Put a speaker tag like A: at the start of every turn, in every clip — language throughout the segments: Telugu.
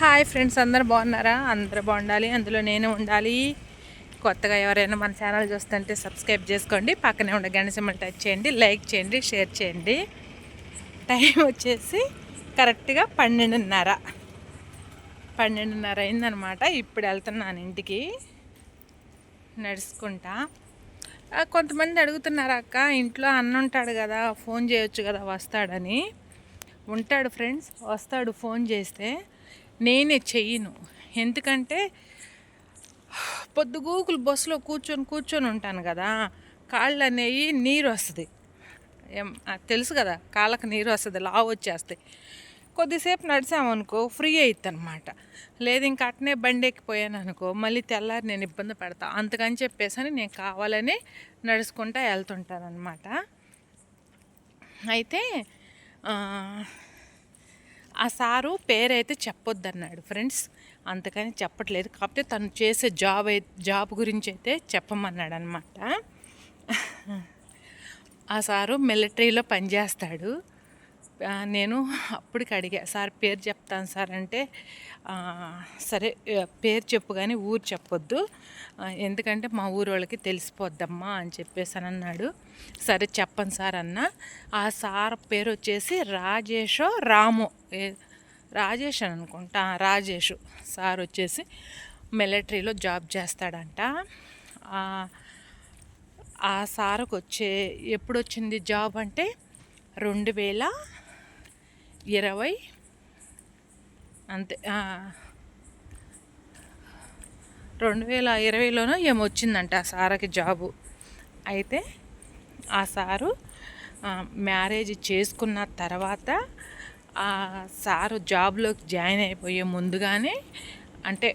A: హాయ్ ఫ్రెండ్స్ అందరు బాగున్నారా? అందరు బాగుండాలి అందులో నేను ఉండాలి. కొత్తగా ఎవరైనా మన ఛానల్ చూస్తుంటే సబ్స్క్రైబ్ చేసుకోండి. పక్కనే ఉండే గంట సింబల్ టచ్ చేయండి లైక్ చేయండి షేర్ చేయండి. టైం వచ్చేసి కరెక్ట్గా పన్నెండున్నర. పన్నెండున్నర అయిందనమాట ఇప్పుడు వెళ్తున్నాను ఇంటికి. నడుచుకుంటా. కొంతమంది అడుగుతున్నారు అక్క ఇంట్లో అన్న ఉంటాడు కదా ఫోన్ చేయొచ్చు కదా వస్తాడని. ఉంటాడు ఫ్రెండ్స్ వస్తాడు ఫోన్ చేస్తే. నేనే చెయ్యను. ఎందుకంటే పొద్దుగూకులు బస్సులో కూర్చొని కూర్చొని ఉంటాను కదా కాళ్ళు అనేవి నీరు వస్తుంది. ఏం తెలుసు కదా కాళ్ళకి నీరు వస్తుంది లావు వచ్చేస్తాయి కొద్దిసేపు నడిచామనుకో ఫ్రీ అవుతుంది అనమాట లేదు ఇంకా అట్నే బండి ఎక్కిపోయాను అనుకో మళ్ళీ తెల్లారి నేను ఇబ్బంది పడతా. అందుకని చెప్పేసి నేను కావాలని నడుచుకుంటా వెళ్తుంటాను అనమాట అయితే ఆ, సారు పేరైతే చెప్పొద్దన్నాడు ఫ్రెండ్స్. అంతకని చెప్పట్లేదు. కాకపోతే తను చేసే జాబ్ అయి జాబ్ గురించి అయితే చెప్పమన్నాడు అనమాట ఆ సారు మిలిటరీలో పనిచేస్తాడు. నేను అప్పటికి అడిగా సార్ పేరు చెప్తాను సార్ అంటే సరే పేరు చెప్పు కానీ ఊరు చెప్పొద్దు. ఎందుకంటే మా ఊరు వాళ్ళకి తెలిసిపోద్దమ్మా అని చెప్పేసి అని అన్నాడు. సరే చెప్పను సార్ అన్న. ఆ సార్ పేరు వచ్చేసి రాజేషో రాము రాజేష్ అని అనుకుంటా రాజేష్ సార్ వచ్చేసి మిలిటరీలో జాబ్ చేస్తాడంట. ఆ, సార్కు వచ్చే ఎప్పుడు వచ్చింది జాబ్ అంటే రెండు వేల ఇరవై. అంతే రెండు వేల ఇరవైలోనో ఏమో వచ్చిందంట ఆ సారకి జాబు. అయితే ఆ సారు మ్యారేజ్ చేసుకున్న తర్వాత ఆ సారు జాబ్లోకి జాయిన్ అయిపోయే ముందుగానే అంటే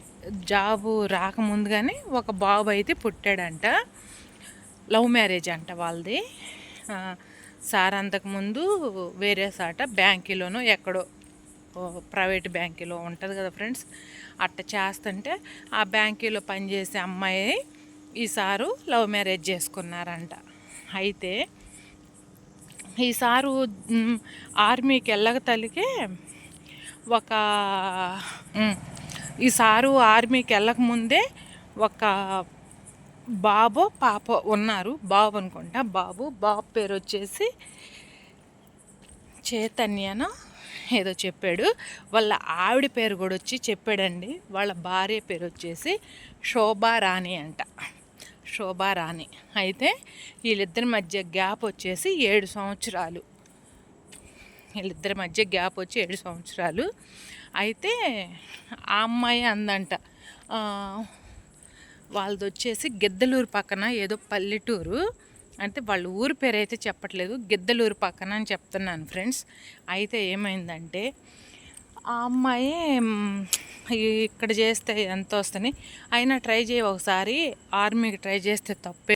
A: జాబు రాకముందుగానే ఒక బాబు అయితే పుట్టాడంట. లవ్ మ్యారేజ్ అంట వాళ్ళది. సార్ అంతకుముందు వేరే సాట బ్యాంకీలోనో ఎక్కడో ప్రైవేట్ బ్యాంకీలో ఉంటుంది కదా ఫ్రెండ్స్ అట్ట చేస్తుంటే ఆ బ్యాంకీలో పనిచేసే అమ్మాయి ఈ సారు లవ్ మ్యారేజ్ చేసుకున్నారంట. అయితే ఈ సారు ఆర్మీకి వెళ్ళక తలికే ఒక ఈ సారు ఆర్మీకి వెళ్ళక ముందే ఒక బాబో పాప ఉన్నారు. బాబు అనుకుంటా బాబు. బాబు పేరు వచ్చేసి చైతన్యన ఏదో చెప్పాడు. వాళ్ళ ఆవిడ పేరు కూడా వచ్చి చెప్పాడండి. వాళ్ళ భార్య పేరు వచ్చేసి శోభారాణి అంట. శోభారాణి. అయితే వీళ్ళిద్దరి మధ్య గ్యాప్ వచ్చేసి ఏడు సంవత్సరాలు. వీళ్ళిద్దరి మధ్య గ్యాప్ వచ్చి ఏడు సంవత్సరాలు. అయితే ఆ అమ్మాయి అందంట. వాళ్ళది వచ్చేసి గిద్దలూరు పక్కన ఏదో పల్లెటూరు. అంటే వాళ్ళ ఊరు పేరు అయితే చెప్పట్లేదు గిద్దలూరు పక్కన అని చెప్తున్నాను ఫ్రెండ్స్. అయితే ఏమైందంటే ఆ అమ్మాయి ఇక్కడ చేస్తే ఎంత వస్తుంది? అయినా ట్రై చేయి ఒకసారి ఆర్మీకి ట్రై చేస్తే తప్పే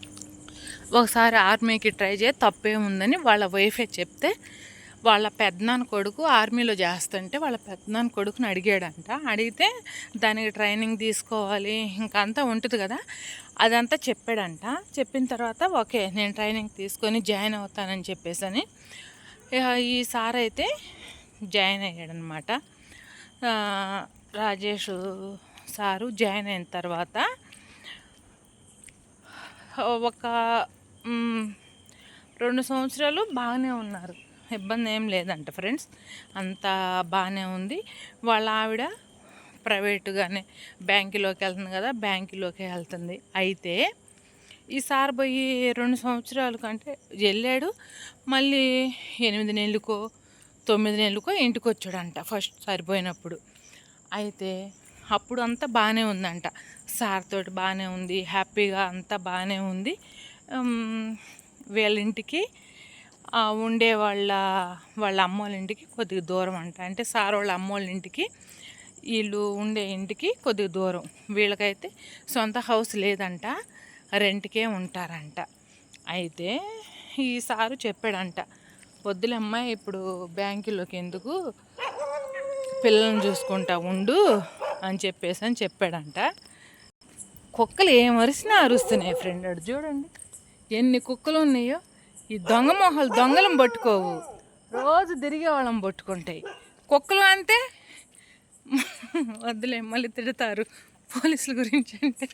A: ఒకసారి ఆర్మీకి ట్రై చేయి తప్పే ఉందని వాళ్ళ వైఫే చెప్తే వాళ్ళ పెద్దనాన్న కొడుకు ఆర్మీలో చేస్తుంటే వాళ్ళ పెద్దనాన్న కొడుకుని అడిగాడంట. అడిగితే దానికి ట్రైనింగ్ తీసుకోవాలి ఇంకా అంతా ఉంటుంది కదా అదంతా చెప్పాడంట. చెప్పిన తర్వాత ఓకే నేను ట్రైనింగ్ తీసుకొని జాయిన్ అవుతానని చెప్పేసి అని ఈ సార్ అయితే జాయిన్ అయ్యాడనమాట. రాజేష్ సారు జాయిన్ అయిన తర్వాత ఒక రెండు సంవత్సరాలు బాగానే ఉన్నారు. ఇబ్బంది ఏం లేదంట ఫ్రెండ్స్. అంతా బాగానే ఉంది. వాళ్ళ ఆవిడ ప్రైవేటుగానే బ్యాంకులోకి వెళ్తుంది కదా బ్యాంకులోకి వెళ్తుంది. అయితే ఈసారి పోయి రెండు సంవత్సరాలు కంటే వెళ్ళాడు. మళ్ళీ ఎనిమిది నెలలకో తొమ్మిది నెలలకో ఇంటికి వచ్చాడంట ఫస్ట్ సరిపోయినప్పుడు. అయితే అప్పుడు అంతా బాగానే ఉందంట. సార్తో బాగానే ఉంది హ్యాపీగా అంతా బాగానే ఉంది. వీళ్ళ ఇంటికి ఉండే వాళ్ళ వాళ్ళ అమ్మోళ్ళ ఇంటికి కొద్దిగా దూరం అంట. అంటే సార్ వాళ్ళ అమ్మోళ్ళ ఇంటికి వీళ్ళు ఉండే ఇంటికి కొద్దిగా దూరం. వీళ్ళకైతే సొంత హౌస్ లేదంట రెంట్కే ఉంటారంట. అయితే ఈ సారు చెప్పాడంట వద్దులమ్మా ఇప్పుడు బ్యాంకులోకి ఎందుకు పిల్లల్ని చూసుకుంటా ఉండు అని చెప్పేసి అని చెప్పాడంట. కుక్కలు ఏం అరిసినా అరుస్తున్నాయి ఫ్రెండ్. అడు చూడండి ఎన్ని కుక్కలు ఉన్నాయో. ఈ దొంగ మొహాలు దొంగలం పట్టుకోవు. రోజు తిరిగే వాళ్ళం పట్టుకుంటాయి కుక్కలు అంతే వద్దులే మళ్ళీ తిడతారు. పోలీసుల గురించి అంటే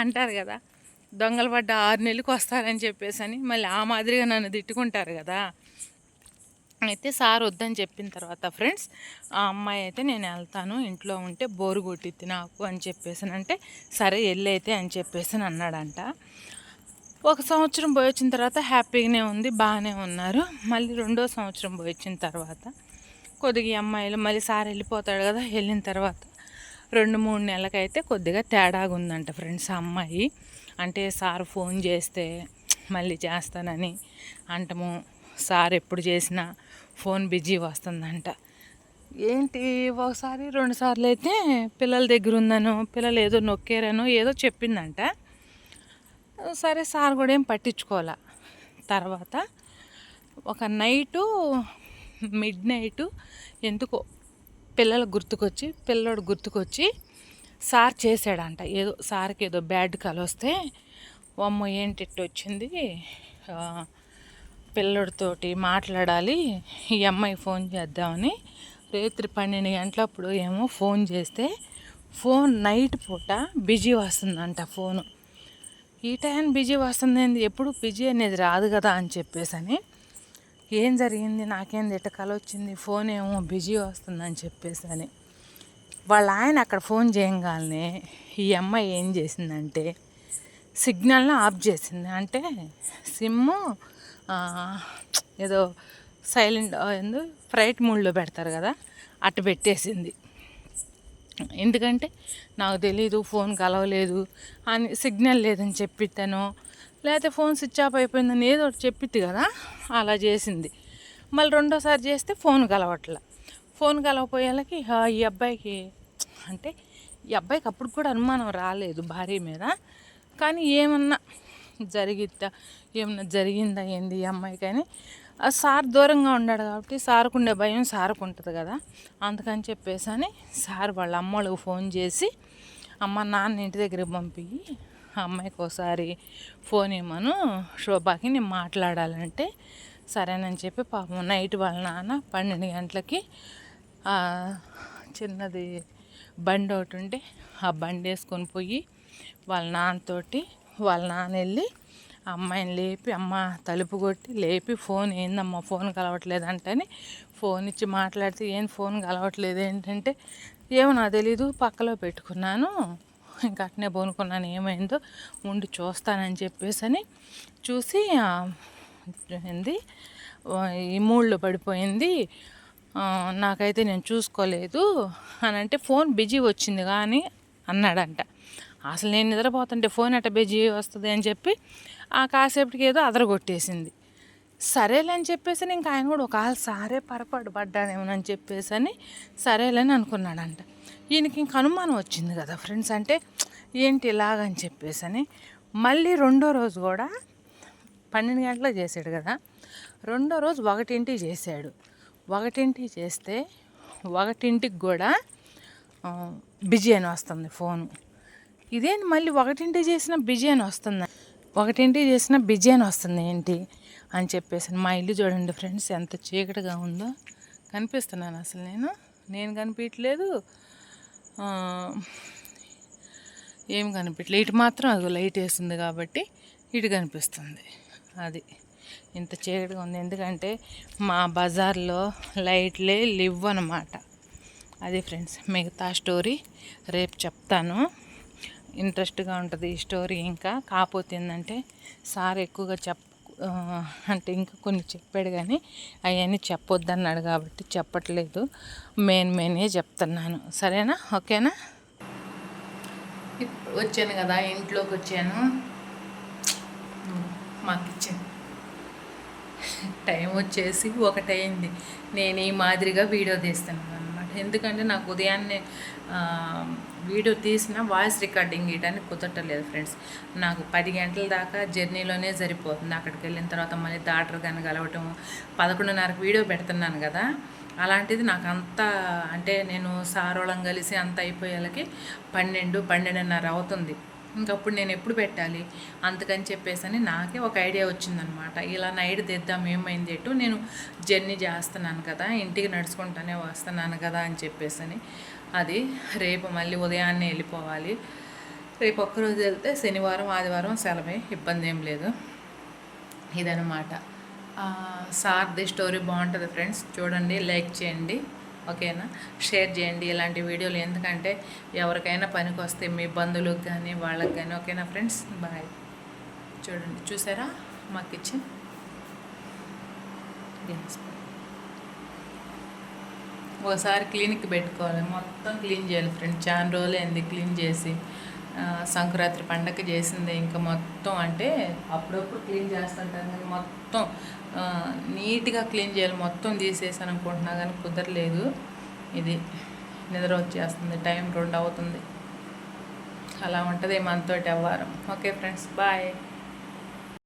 A: అంటారు కదా దొంగలు పడ్డ ఆరు నెలలకు వస్తారని చెప్పేసి అని మళ్ళీ ఆ మాదిరిగా నన్ను తిట్టుకుంటారు కదా. అయితే సార్ వద్దని చెప్పిన తర్వాత ఫ్రెండ్స్ ఆ అమ్మాయి అయితే నేను వెళ్తాను ఇంట్లో ఉంటే బోరు కొట్టిద్ది నాకు అని చెప్పేసి అంటే సరే వెళ్ళైతే అని చెప్పేసి అన్నాడంట. ఒక సంవత్సరం పోయి వచ్చిన తర్వాత హ్యాపీగానే ఉంది బాగానే ఉన్నారు. మళ్ళీ రెండో సంవత్సరం పోయి వచ్చిన తర్వాత కొద్దిగా అమ్మాయిలు మళ్ళీ సార్ వెళ్ళిపోతాడు కదా వెళ్ళిన తర్వాత రెండు మూడు నెలలకైతే కొద్దిగా తేడాగా ఉందంట ఫ్రెండ్స్ అమ్మాయి. అంటే సార్ ఫోన్ చేస్తే మళ్ళీ చేస్తానని అంటము సార్ ఎప్పుడు చేసినా ఫోన్ బిజీ వస్తుందంట. ఏంటి ఒకసారి రెండు సార్లు అయితే పిల్లల దగ్గర ఉందనో పిల్లలు ఏదో నొక్కారనో ఏదో చెప్పిందంట. సరే సార్ కూడా ఏం పట్టించుకోవాల. తర్వాత ఒక నైటు మిడ్ నైటు ఎందుకో పిల్లలు గుర్తుకొచ్చి పిల్లడు గుర్తుకొచ్చి సార్ చేశాడంట. ఏదో సార్కి ఏదో బ్యాడ్ కలొస్తే అమ్మ ఏంటి వచ్చింది? పిల్లడితోటి మాట్లాడాలి ఈ అమ్మాయి ఫోన్ చేద్దామని. రాత్రి పన్నెండు గంటలప్పుడు ఏమో ఫోన్ చేస్తే ఫోన్ నైట్ పూట బిజీ వస్తుందంట ఫోను. ఈ టైం బిజీ వస్తుంది ఎప్పుడు బిజీ అనేది రాదు కదా అని చెప్పేసి అని ఏం జరిగింది? నాకేం కల వచ్చింది? ఫోన్ ఏమో బిజీ వస్తుందని చెప్పేసి అని వాళ్ళ ఆయన అక్కడ ఫోన్ చేయగానే ఈ అమ్మాయి ఏం చేసిందంటే సిగ్నల్ని ఆఫ్ చేసింది. అంటే సిమ్ము ఏదో సైలెంట్ ఎందు ఫ్రైట్ మూడ్లో పెడతారు కదా అటు పెట్టేసింది. ఎందుకంటే నాకు తెలీదు ఫోన్ కలవలేదు అని సిగ్నల్ లేదని చెప్పిస్తాను లేకపోతే ఫోన్ స్విచ్ ఆఫ్ అయిపోయిందని ఏదో ఒకటి చెప్పిద్ది కదా అలా చేసింది. మళ్ళీ రెండోసారి చేస్తే ఫోన్ కలవట్లే. ఫోన్ కలవపోయేళ్ళకి ఈ అబ్బాయికి అంటే ఈ అబ్బాయికి అప్పుడు కూడా అనుమానం రాలేదు భార్య మీద. కానీ ఏమన్నా జరిగిద్దా? ఏమన్నా జరిగిందా ఏంది ఈ అమ్మాయి కానీ? ఆ సార్ దూరంగా ఉన్నాడు కాబట్టి సార్కు ఉండే భయం సార్కు ఉంటుంది కదా. అందుకని చెప్పేసి అని సార్ వాళ్ళ అమ్మలకు ఫోన్ చేసి అమ్మ నాన్న ఇంటి దగ్గరికి పంపి ఆ అమ్మాయికి ఒకసారి ఫోన్ ఇమ్మను శోభాకి నేను మాట్లాడాలంటే సరేనని చెప్పి పాపం నైట్ వాళ్ళ నాన్న పన్నెండు గంటలకి చిన్నది బండి ఒకటి ఉంటే ఆ బండి వేసుకొని పోయి వాళ్ళ నాన్నతోటి వాళ్ళ నాన్న వెళ్ళి అమ్మాయిని లేపి అమ్మ తలుపు కొట్టి లేపి ఫోన్ ఏందమ్మా ఫోన్ కలవట్లేదు అంటని ఫోన్ ఇచ్చి మాట్లాడితే ఏం ఫోన్ కలవట్లేదు? ఏంటంటే ఏమో నాకు తెలీదు పక్కలో పెట్టుకున్నాను ఇంకా అట్నే పోనుకున్నాను ఏమైందో ఉండి చూస్తానని చెప్పేసి అని చూసి ఏంది ఈ మూళ్ళు పడిపోయింది నాకైతే నేను చూసుకోలేదు అని అంటే ఫోన్ బిజీ వచ్చింది కానీ అన్నాడంట. అసలు నేను నిద్రపోతుంటే ఫోన్ అట్ట బిజీ వస్తుంది అని చెప్పి ఆ కాసేపటికి ఏదో అదరగొట్టేసింది. సరేలే అని చెప్పేసి ఇంకా ఆయన కూడా ఒక సారే పొరపాటు పడ్డానేమోనని చెప్పేసి అని సరేలేని అనుకున్నాడంట. ఈయనకి ఇంక అనుమానం వచ్చింది కదా ఫ్రెండ్స్ అంటే ఏంటి ఇలాగని చెప్పేసి అని. మళ్ళీ రెండో రోజు కూడా పన్నెండు గంటలకు చేశాడు కదా. రెండో రోజు ఒకటింటి చేశాడు ఒకటింటి చేస్తే ఒకటింటికి కూడా బిజీ అని వస్తుంది ఫోను. ఇదేంటి మళ్ళీ ఒకటింటి చేసిన బిజీ అని వస్తుంది. ఒకటింటి చేసిన బిజీ అని వస్తుంది ఏంటి అని చెప్పేసి మా ఇల్లు చూడండి ఫ్రెండ్స్ ఎంత చీకటిగా ఉందో. కనిపిస్తున్నాను అసలు నేను. నేను కనిపించలేదు ఏం కనిపించలేదు ఇటు మాత్రం అది లైట్ వేస్తుంది కాబట్టి ఇటు కనిపిస్తుంది. అది ఇంత చీకటిగా ఉంది. ఎందుకంటే మా బజార్లో లైట్లే లివ్ అనమాట అది ఫ్రెండ్స్ మిగతా స్టోరీ రేపు చెప్తాను. ఇంట్రెస్ట్గా ఉంటుంది ఈ స్టోరీ ఇంకా. కాకపోతే ఏంటంటే సార్ ఎక్కువగా చెప్ అంటే ఇంకా కొన్ని చెప్పాడు కానీ అవన్నీ చెప్పొద్దన్నాడు కాబట్టి చెప్పట్లేదు. మెయిన్ మెయిన్గా చెప్తున్నాను. సరేనా? ఓకేనా? వచ్చాను కదా ఇంట్లోకి వచ్చాను మాకు ఇచ్చింది టైం వచ్చేసి ఒకటైంది నేను ఈ మాదిరిగా వీడియో తీస్తున్నాను ఎందుకంటే నాకు ఉదయాన్నే వీడియో తీసిన వాయిస్ రికార్డింగ్ ఇవ్వడానికి కుదరటలేదు ఫ్రెండ్స్. నాకు పది గంటల దాకా జర్నీలోనే సరిపోతుంది. అక్కడికి వెళ్ళిన తర్వాత మళ్ళీ డాక్టర్ కానీ కలవటం పదకొండున్నరకు వీడియో పెడుతున్నాను కదా. అలాంటిది నాకు అంత అంటే నేను సారోళం కలిసి అంత అయిపోయేలకి పన్నెండు పన్నెండున్నర అవుతుంది. ఇంకప్పుడు నేను ఎప్పుడు పెట్టాలి? అందుకని చెప్పేసి అని నాకే ఒక ఐడియా వచ్చిందనమాట. ఇలా నైట్ తెద్దాం ఏమైంది ఎటు? నేను జర్నీ చేస్తున్నాను కదా ఇంటికి నడుచుకుంటానే వస్తున్నాను కదా అని చెప్పేసి అని అది రేపు మళ్ళీ ఉదయాన్నే వెళ్ళిపోవాలి. రేపు ఒక్కరోజు వెళ్తే శనివారం ఆదివారం సెలవే ఇబ్బంది ఏం లేదు. ఇదనమాట. సార్ సార్ది స్టోరీ బాగుంటుంది ఫ్రెండ్స్. చూడండి లైక్ చేయండి. ఓకేనా? షేర్ చేయండి ఇలాంటి వీడియోలు ఎందుకంటే ఎవరికైనా పనికి వస్తే మీ బంధువులకు కానీ వాళ్ళకి కానీ. ఓకేనా ఫ్రెండ్స్? బాయ్. చూడండి చూసారా? మా కిచెన్. ఒకసారి క్లీనిక్ పెట్టుకోవాలి. మొత్తం క్లీన్ చేయాలి ఫ్రెండ్స్. చాలా రోజులు అయింది క్లీన్ చేసి. సంక్రాంతి పండగ చేసింది ఇంకా మొత్తం అంటే అప్పుడప్పుడు క్లీన్ చేస్తుంటాను కానీ మొత్తం నీట్గా క్లీన్ చేయాలి మొత్తం తీసేసాను అనుకుంటున్నా కానీ కుదరలేదు. ఇది నిద్ర వచ్చేస్తుంది టైం రెండు అవుతుంది. అలా ఉంటుంది మనతోటి అవ్వారం ఓకే ఫ్రెండ్స్ బాయ్.